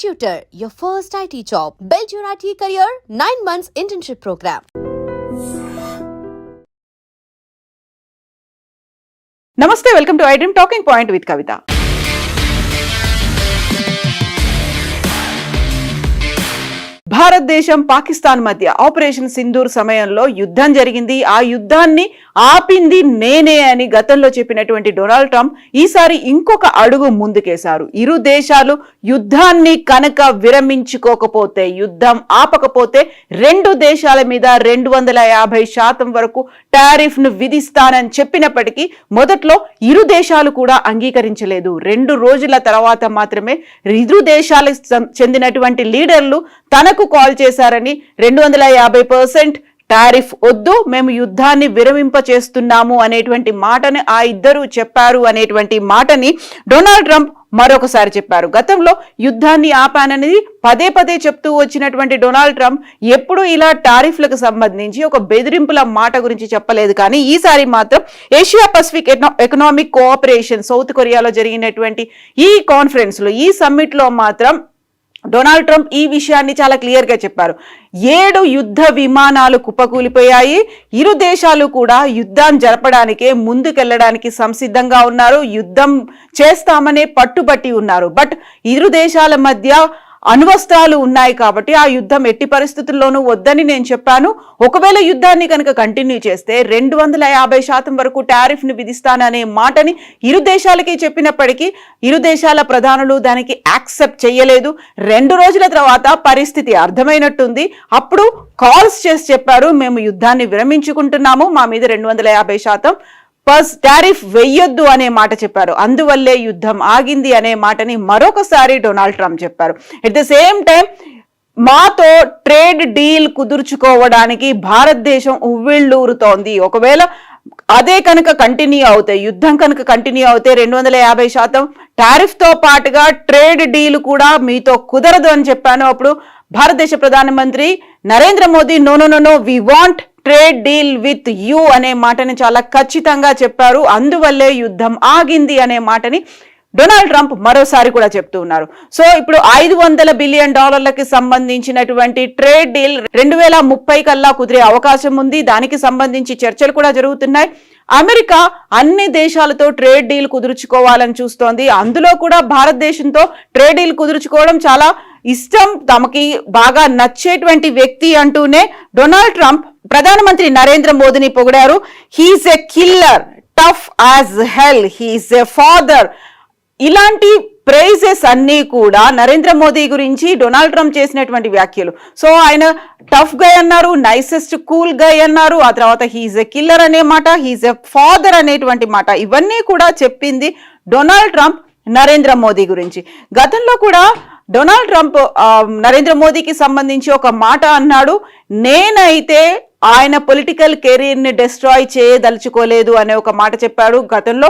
Tutor, your first IT job. Build your IT career, 9 months internship program. నమస్తే welcome to iDream talking point with Kavitha భారతదేశం పాకిస్తాన్ మధ్య operation Sindoor సమయంలో యుద్ధం జరిగింది. ఆ యుద్ధాన్ని ఆపింది నేనే అని గతంలో చెప్పినటువంటి డొనాల్డ్ ట్రంప్ ఈసారి ఇంకొక అడుగు ముందుకేశారు. ఇరు దేశాలు యుద్ధాన్ని కనుక విరమించుకోకపోతే యుద్ధం ఆపకపోతే రెండు దేశాల మీద రెండు వందల యాభై శాతం వరకు టారిఫ్ను విధిస్తానని చెప్పినప్పటికీ మొదట్లో ఇరు దేశాలు కూడా అంగీకరించలేదు. రెండు రోజుల తర్వాత మాత్రమే ఇరు దేశాలకు చెందినటువంటి లీడర్లు తనకు కాల్ చేశారని రెండు వందల యాభై పర్సెంట్ టారిఫ్ వద్దు మేము యుద్ధాన్ని విరమింప చేస్తున్నాము అనేటువంటి మాటని ఆ ఇద్దరు చెప్పారు అనేటువంటి మాటని డొనాల్డ్ ట్రంప్ మరొకసారి చెప్పారు. గతంలో యుద్ధాన్ని ఆపాననేది పదే పదే చెప్తూ వచ్చినటువంటి డొనాల్డ్ ట్రంప్ ఎప్పుడు ఇలా టారిఫ్లకు సంబంధించి ఒక బెదిరింపుల మాట గురించి చెప్పలేదు. కానీ ఈసారి మాత్రం Asia Pacific economic cooperation South కొరియాలో జరిగినటువంటి ఈ కాన్ఫరెన్స్లో ఈ సమ్మిట్లో మాత్రం డొనాల్డ్ ట్రంప్ ఈ విషయాన్ని చాలా క్లియర్గా చెప్పారు. ఏడు యుద్ధ విమానాలు కుప్పకూలిపోయాయి. ఇరు దేశాలు కూడా యుద్ధం జరపడానికే ముందుకెళ్ళడానికి సంసిద్ధంగా ఉన్నారు. యుద్ధం చేస్తామనే పట్టుబట్టి ఉన్నారు. బట్ ఇరు దేశాల మధ్య అణ్వస్త్రాలు ఉన్నాయి కాబట్టి ఆ యుద్ధం ఎట్టి పరిస్థితుల్లోనూ వద్దని నేను చెప్పాను. ఒకవేళ యుద్ధాన్ని కనుక కంటిన్యూ చేస్తే రెండు వందల యాభై శాతం వరకు టారిఫ్ని విధిస్తాననే మాటని ఇరు దేశాలకి చెప్పినప్పటికీ ఇరు దేశాల ప్రధానులు దానికి యాక్సెప్ట్ చేయలేదు. రెండు రోజుల తర్వాత పరిస్థితి అర్థమైనట్టుంది. అప్పుడు కాల్స్ చేసి చెప్పారు. మేము యుద్ధాన్ని విరమించుకుంటున్నాము. మా మీద రెండు వందల యాభై శాతం ఫస్ట్ టారిఫ్ వెయ్యొద్దు అనే మాట చెప్పారు. అందువల్లే యుద్ధం ఆగింది అనే మాటని మరొకసారి డొనాల్డ్ ట్రంప్ చెప్పారు. ఎట్ ద సేమ్ టైం మాతో ట్రేడ్ డీల్ కుదుర్చుకోవడానికి భారతదేశం ఉవ్విళ్ళూరుతోంది. ఒకవేళ అదే కనుక కంటిన్యూ అవుతాయి యుద్ధం కనుక కంటిన్యూ అవుతే రెండు వందల యాభై శాతం టారిఫ్తో పాటుగా ట్రేడ్ డీల్ కూడా మీతో కుదరదు అని చెప్పాను. అప్పుడు భారతదేశ ప్రధానమంత్రి Narendra Modi no no no no we want trade deal with you అనే మాటని చాలా ఖచ్చితంగా చెప్పారు. అందువల్లే యుద్ధం ఆగింది అనే మాటని డొనాల్డ్ ట్రంప్ మరోసారి కూడా చెప్తూ ఉన్నారు. సో ఇప్పుడు ఐదు వందల బిలియన్ డాలర్లకి సంబంధించినటువంటి ట్రేడ్ డీల్ రెండు వేల ముప్పై కల్లా కుదిరే అవకాశం ఉంది. దానికి సంబంధించి చర్చలు కూడా జరుగుతున్నాయి. అమెరికా అన్ని దేశాలతో ట్రేడ్ డీల్ కుదుర్చుకోవాలని చూస్తోంది. అందులో కూడా భారతదేశంతో ట్రేడ్ డీల్ కుదుర్చుకోవడం చాలా ఇష్టం. తమకి బాగా నచ్చేటువంటి వ్యక్తి అంటూనే డొనాల్డ్ ట్రంప్ ప్రధానమంత్రి నరేంద్ర మోదీని పొగిడారు. He's a killer tough as hell he's a father ఇలాంటి ప్రైజెస్ అన్నీ కూడా నరేంద్ర మోదీ గురించి డొనాల్డ్ ట్రంప్ చేసినటువంటి వ్యాఖ్యలు. సో ఆయన టఫ్ గై అన్నారు నైసెస్ట్ కూల్ గై అన్నారు. ఆ తర్వాత హీఈస్ ఎ కిల్లర్ అనే మాట హీఈస్ ఎ ఫాదర్ అనేటువంటి మాట ఇవన్నీ కూడా చెప్పింది డొనాల్డ్ ట్రంప్ నరేంద్ర మోదీ గురించి. గతంలో కూడా డొనాల్డ్ ట్రంప్ నరేంద్ర మోదీకి సంబంధించి ఒక మాట అన్నాడు. నేనైతే ఆయన పొలిటికల్ కెరీర్ని డెస్ట్రాయ్ చేయదలుచుకోలేదు అనే ఒక మాట చెప్పాడు. గతంలో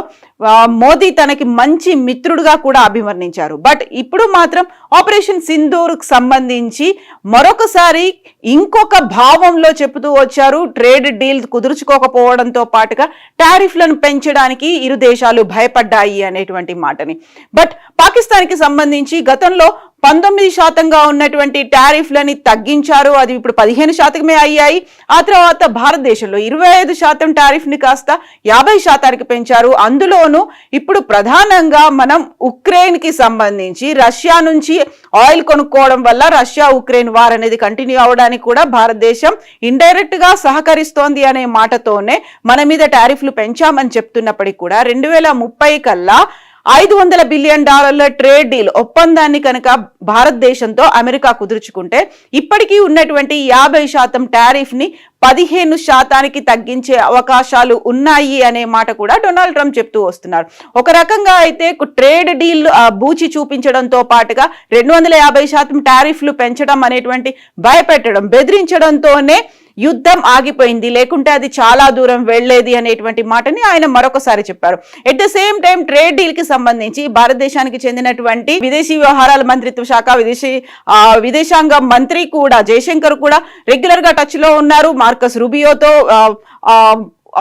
మోదీ తనకి మంచి మిత్రుడుగా కూడా అభివర్ణించారు. బట్ ఇప్పుడు మాత్రం ఆపరేషన్ సింధూర్కు సంబంధించి మరొకసారి ఇంకొక భావంలో చెబుతూ వచ్చారు. ట్రేడ్ డీల్ కుదుర్చుకోకపోవడంతో పాటుగా టారిఫ్లను పెంచడానికి ఇరు దేశాలు భయపడ్డాయి అనేటువంటి మాటని. బట్ పాకిస్తాన్కి సంబంధించి గతంలో పంతొమ్మిది శాతంగా ఉన్నటువంటి టారిఫ్లని తగ్గించారు. అది ఇప్పుడు పదిహేను శాతమే అయ్యాయి. ఆ తర్వాత భారతదేశంలో ఇరవై ఐదు శాతం టారిఫ్ని కాస్త యాభై శాతానికి పెంచారు. అందులోనూ ఇప్పుడు ప్రధానంగా మనం ఉక్రెయిన్కి సంబంధించి రష్యా నుంచి ఆయిల్ కొనుక్కోవడం వల్ల రష్యా ఉక్రెయిన్ వార్ అనేది కంటిన్యూ అవడానికి కూడా భారతదేశం ఇండైరెక్ట్గా సహకరిస్తోంది అనే మాటతోనే మన మీద టారిఫ్లు పెంచామని చెప్తున్నప్పటికీ కూడా రెండు వేల ముప్పై కల్లా ఐదు వందల బిలియన్ డాలర్ల ట్రేడ్ డీల్ ఒప్పందాన్ని కనుక భారతదేశంతో అమెరికా కుదుర్చుకుంటే ఇప్పటికీ ఉన్నటువంటి యాభై శాతం టారిఫ్ని పదిహేను శాతానికి తగ్గించే అవకాశాలు ఉన్నాయి అనే మాట కూడా డొనాల్డ్ ట్రంప్ చెప్తూ వస్తున్నారు. ఒక రకంగా అయితే ట్రేడ్ డీల్ బూచి చూపించడంతో పాటుగా రెండు వందల యాభై శాతం టారిఫ్లు పెంచడం అనేటువంటి భయపెట్టడం బెదిరించడంతోనే యుద్ధం ఆగిపోయింది. లేకుంటే అది చాలా దూరం వెళ్ళేది అనేటువంటి మాటని ఆయన మరొకసారి చెప్పారు. At the same time trade డీల్కి సంబంధించి భారతదేశానికి చెందినటువంటి విదేశీ వ్యవహారాల మంత్రిత్వ శాఖ విదేశీ ఆ, విదేశాంగ మంత్రి కూడా జయశంకర్ కూడా రెగ్యులర్గా టచ్లో ఉన్నారు. మార్కస్ రుబియోతో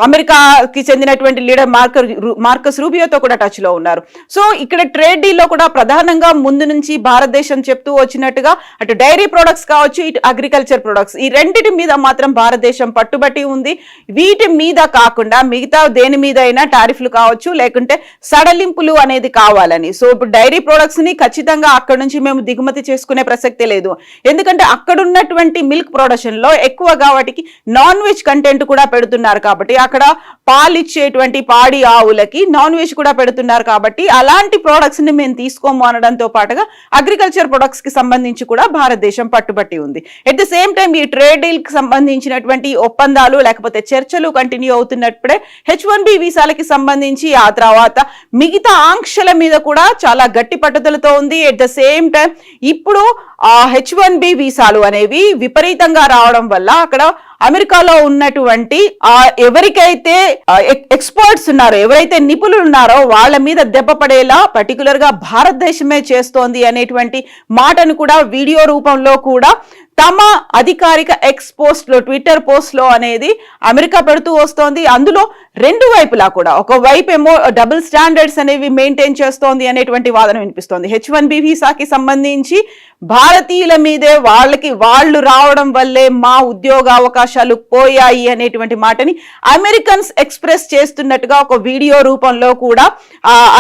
అమెరికాకి చెందినటువంటి లీడర్ మార్కర్ మార్కస్ రూబియోతో కూడా టచ్లో ఉన్నారు. సో ఇక్కడ ట్రేడ్ డీల్లో కూడా ప్రధానంగా ముందు నుంచి భారతదేశం చెప్తూ వచ్చినట్టుగా అటు డైరీ ప్రొడక్ట్స్ కావచ్చు ఇటు అగ్రికల్చర్ ప్రొడక్ట్స్ ఈ రెండింటి మీద మాత్రం భారతదేశం పట్టుబట్టి ఉంది. వీటి మీద కాకుండా మిగతా దేని మీద అయినా టారిఫ్లు కావచ్చు లేకుంటే సడలింపులు అనేది కావాలని. సో ఇప్పుడు డైరీ ప్రొడక్ట్స్ని ఖచ్చితంగా అక్కడ నుంచి మేము దిగుమతి చేసుకునే ప్రసక్తే లేదు. ఎందుకంటే అక్కడున్నటువంటి మిల్క్ ప్రొడక్షన్లో ఎక్కువగా వాటికి నాన్ వెజ్ కంటెంట్ కూడా పెడుతున్నారు కాబట్టి అక్కడ పాలిచ్చేటువంటి పాడి ఆవులకి నాన్ వెజ్ కూడా పెడుతున్నారు కాబట్టి అలాంటి ప్రోడక్ట్స్ని మేము తీసుకోము అనడంతో పాటుగా అగ్రికల్చర్ ప్రొడక్ట్స్కి సంబంధించి కూడా భారతదేశం పట్టుబట్టి ఉంది. ఎట్ ద సేమ్ టైం ఈ ట్రేడ్ డీల్కి సంబంధించినటువంటి ఒప్పందాలు లేకపోతే చర్చలు కంటిన్యూ అవుతున్నప్పుడే హెచ్ వన్ బి వీసాలకి సంబంధించి ఆ తర్వాత మిగతా ఆంక్షల మీద కూడా చాలా గట్టి పట్టుదలతో ఉంది. ఎట్ ద సేమ్ టైం ఇప్పుడు ఆ హెచ్ వన్ బి వీసాలు అనేవి విపరీతంగా రావడం వల్ల అక్కడ అమెరికాలో ఉన్నటువంటి ఆ ఎవరికైతే ఎక్స్పర్ట్స్ ఉన్నారో ఎవరైతే నిపుణులు ఉన్నారో వాళ్ళ మీద దెబ్బ పడేలా పర్టికులర్గా భారతదేశమే చేస్తోంది అనేటువంటి మాటను కూడా వీడియో రూపంలో కూడా తమ అధికారిక ఎక్స్పోస్ట్లో ట్విట్టర్ పోస్ట్లో అనేది అమెరికా పెడుతూ వస్తోంది. అందులో రెండు వైపులా కూడా ఒక వైపు ఏమో డబుల్ స్టాండర్డ్స్ అనేవి మెయింటైన్ చేస్తోంది అనేటువంటి వాదన వినిపిస్తోంది. హెచ్ వన్ బి వీసాకి సంబంధించి భారతీయుల మీదే వాళ్ళకి వాళ్ళు రావడం వల్లే మా ఉద్యోగ అవకాశాలు పోయాయి అనేటువంటి మాటని అమెరికన్స్ ఎక్స్ప్రెస్ చేస్తున్నట్టుగా ఒక వీడియో రూపంలో కూడా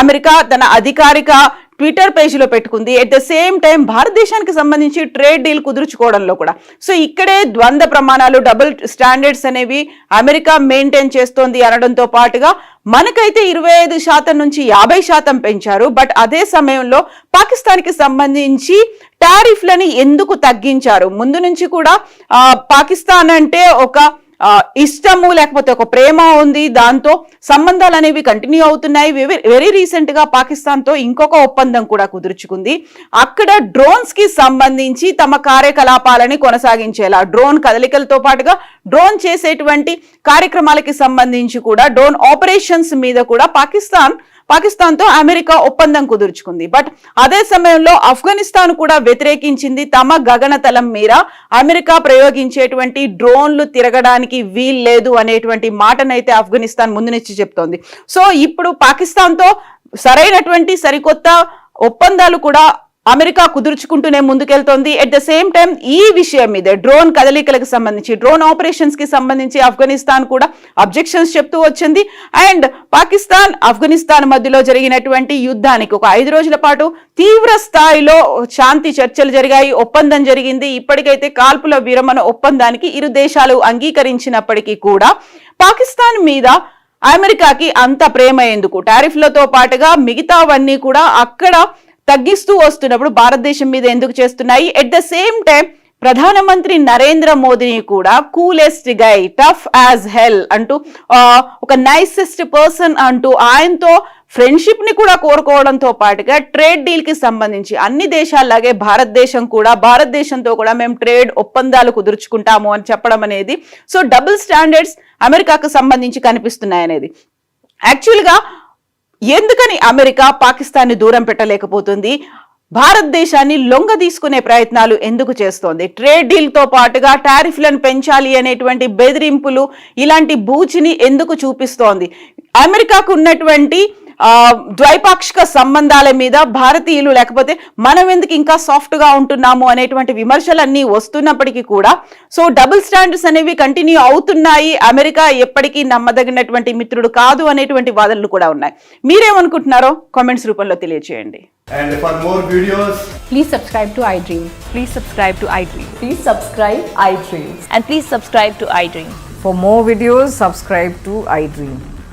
అమెరికా తన అధికారిక ట్విట్టర్ పేజీలో పెట్టుకుంది. ఎట్ ద సేమ్ టైం భారతదేశానికి సంబంధించి ట్రేడ్ డీల్ కుదుర్చుకోవడంలో కూడా. సో ఇక్కడే ద్వంద్వ ప్రమాణాలు డబుల్ స్టాండర్డ్స్ అనేవి అమెరికా మెయింటైన్ చేస్తోంది అనడంతో పాటుగా మనకైతే ఇరవై ఐదు శాతం నుంచి యాభై శాతం పెంచారు. బట్ అదే సమయంలో పాకిస్తాన్కి సంబంధించి టారిఫ్లని ఎందుకు తగ్గించారు? ముందు నుంచి కూడా పాకిస్తాన్ అంటే ఒక ఇష్టము లేకపోతే ఒక ప్రేమ ఉంది దాంతో సంబంధాలు అనేవి కంటిన్యూ అవుతున్నాయి. వెరీ రీసెంట్గా పాకిస్తాన్తో ఇంకొక ఒప్పందం కూడా కుదుర్చుకుంది. అక్కడ డ్రోన్స్కి సంబంధించి తమ కార్యకలాపాలని కొనసాగించేలా డ్రోన్ కదలికలతో పాటుగా డ్రోన్ చేసేటువంటి కార్యక్రమాలకి సంబంధించి కూడా డ్రోన్ ఆపరేషన్స్ మీద కూడా పాకిస్తాన్ పాకిస్తాన్తో అమెరికా ఒప్పందం కుదుర్చుకుంది. బట్ అదే సమయంలో ఆఫ్ఘనిస్తాన్ కూడా వ్యతిరేకించింది. తమ గగనతలం మీద అమెరికా ప్రయోగించేటువంటి డ్రోన్లు తిరగడానికి వీల్లేదు అనేటువంటి మాటనైతే ఆఫ్ఘనిస్తాన్ ముందు నుంచి చెప్తోంది. సో ఇప్పుడు పాకిస్తాన్తో సరైనటువంటి సరికొత్త ఒప్పందాలు కూడా అమెరికా కుదుర్చుకుంటూనే ముందుకెళ్తోంది. ఎట్ ద సేమ్ టైం ఈ విషయం మీద డ్రోన్ కదలికలకు సంబంధించి డ్రోన్ ఆపరేషన్స్కి సంబంధించి ఆఫ్ఘనిస్తాన్ కూడా అబ్జెక్షన్స్ చెప్తూ వచ్చింది. అండ్ పాకిస్తాన్ ఆఫ్ఘనిస్తాన్ మధ్యలో జరిగినటువంటి యుద్ధానికి ఒక ఐదు రోజుల పాటు తీవ్ర స్థాయిలో శాంతి చర్చలు జరిగాయి. ఒప్పందం జరిగింది. ఇప్పటికైతే కాల్పుల విరమణ ఒప్పందానికి ఇరు దేశాలు అంగీకరించినప్పటికీ కూడా పాకిస్తాన్ మీద అమెరికాకి అంత ప్రేమ ఎందుకు? టారిఫ్లతో పాటుగా మిగతావన్నీ కూడా అక్కడ తగ్గిస్తూ వస్తున్నప్పుడు భారతదేశం మీద ఎందుకు చేస్తున్నాయి? ఎట్ ద సేమ్ టైం ప్రధానమంత్రి నరేంద్ర మోదీని కూడా coolest guy tough as hell అంటూ ఒక నైసెస్ట్ పర్సన్ అంటూ ఆయనతో ఫ్రెండ్షిప్ని కూడా కోరుకోవడంతో పాటుగా ట్రేడ్ డీల్కి సంబంధించి అన్ని దేశాల్లాగే భారతదేశం కూడా భారతదేశంతో కూడా మేము ట్రేడ్ ఒప్పందాలు కుదుర్చుకుంటాము అని చెప్పడం అనేది సో డబుల్ స్టాండర్డ్స్ అమెరికాకు సంబంధించి కనిపిస్తున్నాయి అనేది. యాక్చువల్గా ఎందుకని అమెరికా పాకిస్తాన్ని దూరం పెట్టలేకపోతుంది? భారతదేశాన్ని లొంగ తీసుకునే ప్రయత్నాలు ఎందుకు చేస్తోంది? ట్రేడ్ డీల్తో పాటుగా టారిఫ్లను పెంచాలి అనేటువంటి బెదిరింపులు ఇలాంటి బూచిని ఎందుకు చూపిస్తోంది? అమెరికాకు ఉన్నటువంటి ద్వైపాక్షిక సంబంధాల మీద భారతీయులు లేకపోతే మనం ఎందుకు ఇంకా సాఫ్ట్గా ఉంటున్నాము అనేటువంటి విమర్శలన్నీ వస్తున్నప్పటికీ కూడా సో డబుల్ స్టాండర్డ్స్ అనేవి కంటిన్యూ అవుతున్నాయి అమెరికా ఎప్పటికీ నమ్మదగినటువంటి మిత్రుడు కాదు అనేటువంటి వాదనలు కూడా ఉన్నాయి మీరేమనుకుంటున్నారో కామెంట్స్ రూపంలో తెలియజేయండి And for more videos, Please subscribe to iDream. Please subscribe to iDream. Please subscribe iDream. And please subscribe to iDream. For more videos, subscribe to iDream.